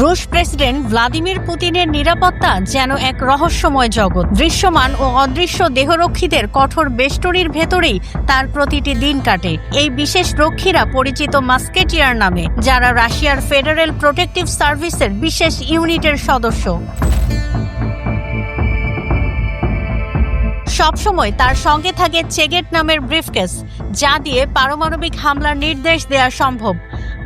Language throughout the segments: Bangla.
রুশ প্রেসিডেন্ট ভ্লাদিমির পুতিনের নিরাপত্তা যেন এক রহস্যময় জগৎ। দৃশ্যমান ও অদৃশ্য দেহরক্ষীদের কঠোর বেষ্টনীর ভেতরেই তার প্রতিটি দিন কাটে। এই বিশেষ রক্ষীরা পরিচিত মাস্কেটিয়ার নামে, যারা রাশিয়ার ফেডারেল প্রোটেক্টিভ সার্ভিসের বিশেষ ইউনিটের সদস্য। সবসময় তার সঙ্গে থাকে চেগেট নামের ব্রিফকেস, যা দিয়ে পারমাণবিক হামলার নির্দেশ দেওয়া সম্ভব।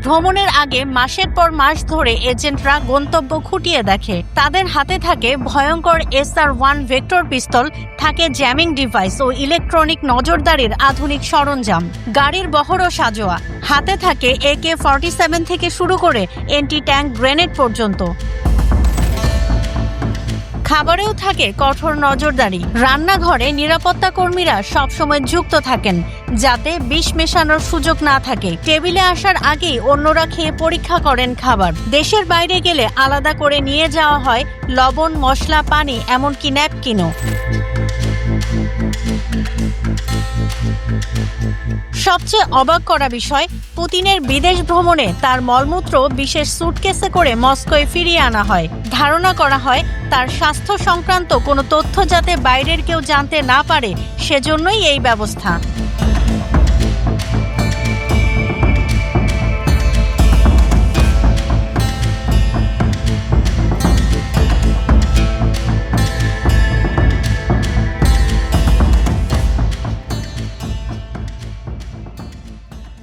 ভ্রমণের আগে মাসের পর মাস ধরে এজেন্টরা গন্তব্য খুঁটিয়ে দেখে। তাদের হাতে থাকে ভয়ঙ্কর এস আর ওয়ান ভেক্টর পিস্তল, থাকে জ্যামিং ডিভাইস ও ইলেকট্রনিক নজরদারির আধুনিক সরঞ্জাম। গাড়ির বহরও সাজোয়া। হাতে থাকে একে ফর্টি সেভেন থেকে শুরু করে এন্টি ট্যাঙ্ক গ্রেনেড পর্যন্ত। খাবারেও থাকে কঠোর নজরদারি। রান্নাঘরে নিরাপত্তা কর্মীরা সবসময় যুক্ত থাকেন, যাতে বিষ মেশানোর সুযোগ না থাকে। টেবিলে আসার আগেই অন্যরা খেয়ে পরীক্ষা করেন খাবার। দেশের বাইরে গেলে আলাদা করে নিয়ে যাওয়া হয় লবণ, মশলা, পানি, এমনকি ন্যাপকিনও। সবচেয়ে অবাক করা বিষয় পুতিনের বিদেশ ভ্রমণে তার মলমূত্র, বিশেষ সুটকেসে করে মস্কোয় ফিরিয়ে আনা হয়। ধারণা করা হয়, তার স্বাস্থ্য সংক্রান্ত কোনো তথ্য যাতে বাইরের কেউ জানতে না পারে, সেজন্যই এই ব্যবস্থা।